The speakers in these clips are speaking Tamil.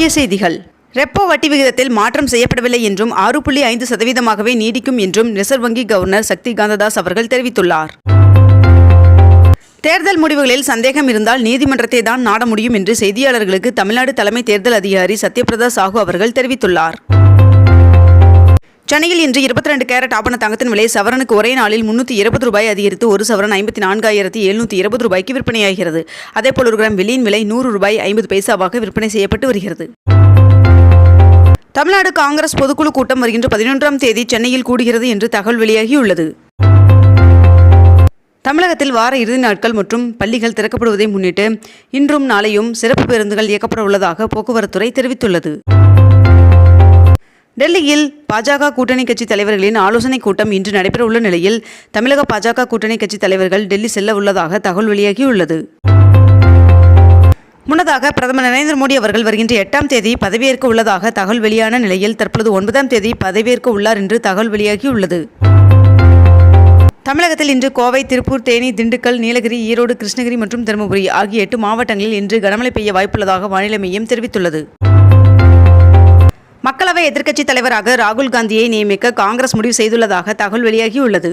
முக்கிய செய்திகள். ரெப்போ வட்டி விகிதத்தில் மாற்றம் செய்யப்படவில்லை என்றும் ஆறு புள்ளி ஐந்து சதவீதமாகவே நீடிக்கும் என்றும் ரிசர்வ் வங்கி கவர்னர் சக்தி காந்ததாஸ் அவர்கள் தெரிவித்துள்ளார். தேர்தல் முடிவுகளில் சந்தேகம் இருந்தால் நீதிமன்றத்தை தான் நாட முடியும் என்று செய்தியாளர்களுக்கு தமிழ்நாடு தலைமை தேர்தல் அதிகாரி சத்யபிரதா சாஹூ அவர்கள் தெரிவித்துள்ளார். சென்னையில் இன்று இருபத்தி ரெண்டு கேரட் ஆபண தங்கத்தின் விலை சவரனுக்கு ஒரே நாளில் முன்னூற்றி இருபது ரூபாய் அதிகரித்து ஒரு சவரன் ஐம்பத்தி நான்காயிரத்தி எழுநூற்றி இருபது ரூபாய்க்கு விற்பனையாகிறது. அதேபோல் ஒரு கிராம் வெள்ளியின் விலை நூறு ரூபாய் ஐம்பது பைசாவாக விற்பனை செய்யப்பட்டு வருகிறது. தமிழ்நாடு காங்கிரஸ் பொதுக்குழு கூட்டம் வருகின்ற பதினொன்றாம் தேதி சென்னையில் கூடுகிறது என்று தகவல் வெளியாகியுள்ளது. தமிழகத்தில் வார இறுதி நாட்கள் மற்றும் பள்ளிகள் திறக்கப்படுவதை முன்னிட்டு இன்றும் நாளையும் சிறப்பு பேருந்துகள் இயக்கப்பட உள்ளதாக போக்குவரத்துறை தெரிவித்துள்ளது. டெல்லியில் பாஜக கூட்டணி கட்சி தலைவர்களின் ஆலோசனைக் கூட்டம் இன்று நடைபெற உள்ள நிலையில் தமிழக பாஜக கூட்டணி கட்சி தலைவர்கள் டெல்லி செல்ல உள்ளதாக தகவல் வெளியாகியுள்ளது. முன்னதாக பிரதமர் நரேந்திர மோடி அவர்கள் வருகின்ற எட்டாம் தேதி பதவியேற்க உள்ளதாக தகவல் வெளியான நிலையில் தற்பொழுது ஒன்பதாம் தேதி பதவியேற்க உள்ளார் என்று தகவல் வெளியாகியுள்ளது. தமிழகத்தில் இன்று கோவை திருப்பூர் தேனி திண்டுக்கல் நீலகிரி ஈரோடு கிருஷ்ணகிரி மற்றும் தருமபுரி ஆகிய எட்டு மாவட்டங்களில் இன்று கனமழை பெய்ய வாய்ப்புள்ளதாக வானிலை மையம் தெரிவித்துள்ளது. மக்களவை எதிர்க்கட்சித் தலைவராக ராகுல் காந்தியை நியமிக்க காங்கிரஸ் முடிவு செய்துள்ளதாக தகவல் வெளியாகியுள்ளது.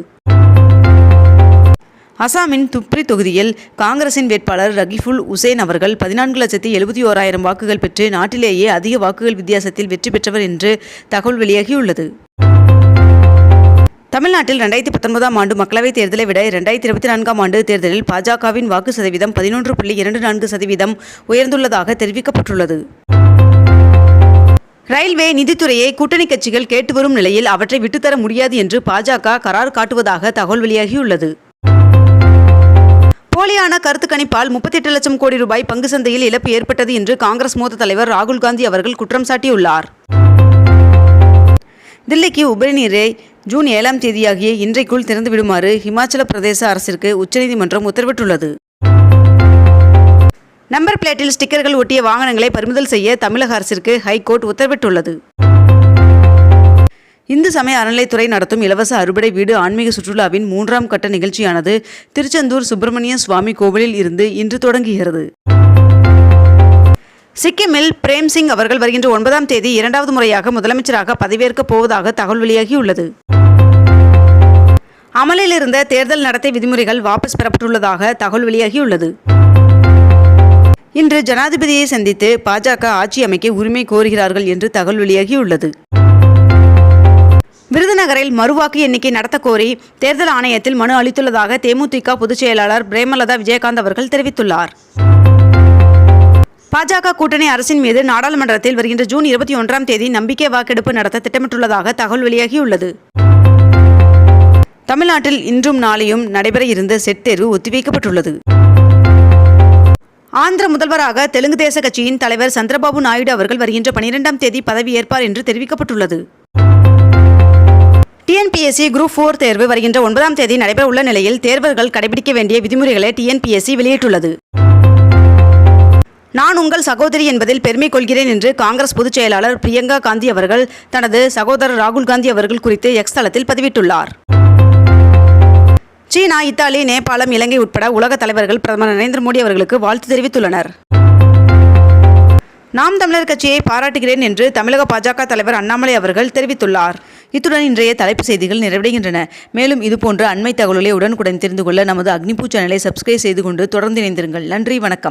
அசாமின் துப்ரி தொகுதியில் காங்கிரசின் வேட்பாளர் ரகிஃபுல் உசேன் அவர்கள் பதினான்கு லட்சத்தி எழுபத்தி ஓராயிரம் வாக்குகள் பெற்று நாட்டிலேயே அதிக வாக்குகள் வித்தியாசத்தில் வெற்றி பெற்றவர் என்று தகவல் வெளியாகியுள்ளது. தமிழ்நாட்டில் ரெண்டாயிரத்தி பத்தொன்பதாம் ஆண்டு மக்களவைத் தேர்தலை விட இரண்டாயிரத்தி இருபத்தி நான்காம் ஆண்டு தேர்தலில் பாஜகவின் வாக்கு சதவீதம் பதினொன்று புள்ளி இரண்டு நான்கு சதவீதம் உயர்ந்துள்ளதாக தெரிவிக்கப்பட்டுள்ளது. ரயில்வே நிதித்துறையை கூட்டணி கட்சிகள் கேட்டு வரும் நிலையில் அவற்றை விட்டுத்தர முடியாது என்று பாஜக கரார் காட்டுவதாக தகவல் வெளியாகியுள்ளது. போலியான கருத்து கணிப்பால் முப்பத்தெட்டு லட்சம் கோடி ரூபாய் பங்கு சந்தையில் இழப்பு ஏற்பட்டது என்று காங்கிரஸ் மூத்த தலைவர் ராகுல் காந்தி அவர்கள் குற்றம் சாட்டியுள்ளார். தில்லிக்கு உபரிநீரை ஜூன் ஏழாம் தேதியாகிய இன்றைக்குள் திறந்து விடுமாறு ஹிமாச்சல பிரதேச அரசிற்கு உச்சநீதிமன்றம் உத்தரவிட்டுள்ளது. நம்பர் பிளேட்டில் ஸ்டிக்கர்கள் ஒட்டிய வாகனங்களை பறிமுதல் செய்ய தமிழக அரசிற்கு ஹைகோர்ட் உத்தரவிட்டுள்ளது. இந்து சமய அறநிலைத்துறை நடத்தும் இலவச அறுபடை வீடு ஆன்மீக சுற்றுலாவின் மூன்றாம் கட்ட நிகழ்ச்சியானது திருச்செந்தூர் சுப்பிரமணிய சுவாமி கோவிலில் இருந்து இன்று தொடங்குகிறது. சிக்கிமில் பிரேம் சிங் அவர்கள் வருகின்ற ஒன்பதாம் தேதி இரண்டாவது முறையாக முதலமைச்சராக பதவியேற்கப் போவதாக தகவல் வெளியாகியுள்ளது. அமலில் இருந்த தேர்தல் நடத்தை விதிமுறைகள் வாபஸ் பெறப்பட்டுள்ளதாக தகவல் வெளியாகியுள்ளது. இன்று ஜனாதிபதியை சந்தித்து பாஜக ஆட்சி அமைக்க உரிமை கோருகிறார்கள் என்று தகவல் வெளியாகியுள்ளது. விருதுநகரில் மறுவாக்கு எண்ணிக்கை நடத்தக்கோரி தேர்தல் ஆணையத்தில் மனு அளித்துள்ளதாக தேமுதிக பொதுச் செயலாளர் பிரேமலதா விஜயகாந்த் அவர்கள் தெரிவித்துள்ளார். பாஜக கூட்டணி அரசின் மீது நாடாளுமன்றத்தில் வருகின்ற ஜூன் இருபத்தி ஒன்றாம் தேதி நம்பிக்கை வாக்கெடுப்பு நடத்த திட்டமிட்டுள்ளதாக தகவல் வெளியாகியுள்ளது. தமிழ்நாட்டில் இன்றும் நாளையும் நடைபெற இருந்த செட் தேர்வு ஒத்திவைக்கப்பட்டுள்ளது. ஆந்திர முதல்வராக தெலுங்கு தேச கட்சியின் தலைவர் சந்திரபாபு நாயுடு அவர்கள் வருகின்ற பனிரெண்டாம் தேதி பதவியேற்பார் என்று தெரிவிக்கப்பட்டுள்ளது. டிஎன்பிஎஸ்சி குரூப் ஃபோர் தேர்வு வருகின்ற ஒன்பதாம் தேதி நடைபெற உள்ள நிலையில் தேர்வர்கள் கடைபிடிக்க வேண்டிய விதிமுறைகளை டிஎன்பிஎஸ்சி வெளியிட்டுள்ளது. நான் உங்கள் சகோதரி என்பதில் பெருமை கொள்கிறேன் என்று காங்கிரஸ் பொதுச் செயலாளர் பிரியங்கா காந்தி அவர்கள் தனது சகோதரர் ராகுல் காந்தி அவர்கள் குறித்து எக்ஸ் தளத்தில் பதிவிட்டுள்ளார். சீனா இத்தாலி நேபாளம் இலங்கை உட்பட உலக தலைவர்கள் பிரதமர் நரேந்திர மோடி அவர்களுக்கு வாழ்த்து தெரிவித்துள்ளனர். நாம் தமிழர் கட்சியை பாராட்டுகிறேன் என்று தமிழக பாஜக தலைவர் அண்ணாமலை அவர்கள் தெரிவித்துள்ளார். இத்துடன் இன்றைய தலைப்பு செய்திகள் நிறைவடைகின்றன. மேலும் இதுபோன்ற அண்மை தகவல்களை உடனுக்குடன் தெரிந்து கொள்ள நமது அக்னிபூ சேனலை சப்ஸ்கிரைப் செய்து கொண்டு தொடர்ந்து இணைந்திருங்கள். நன்றி வணக்கம்.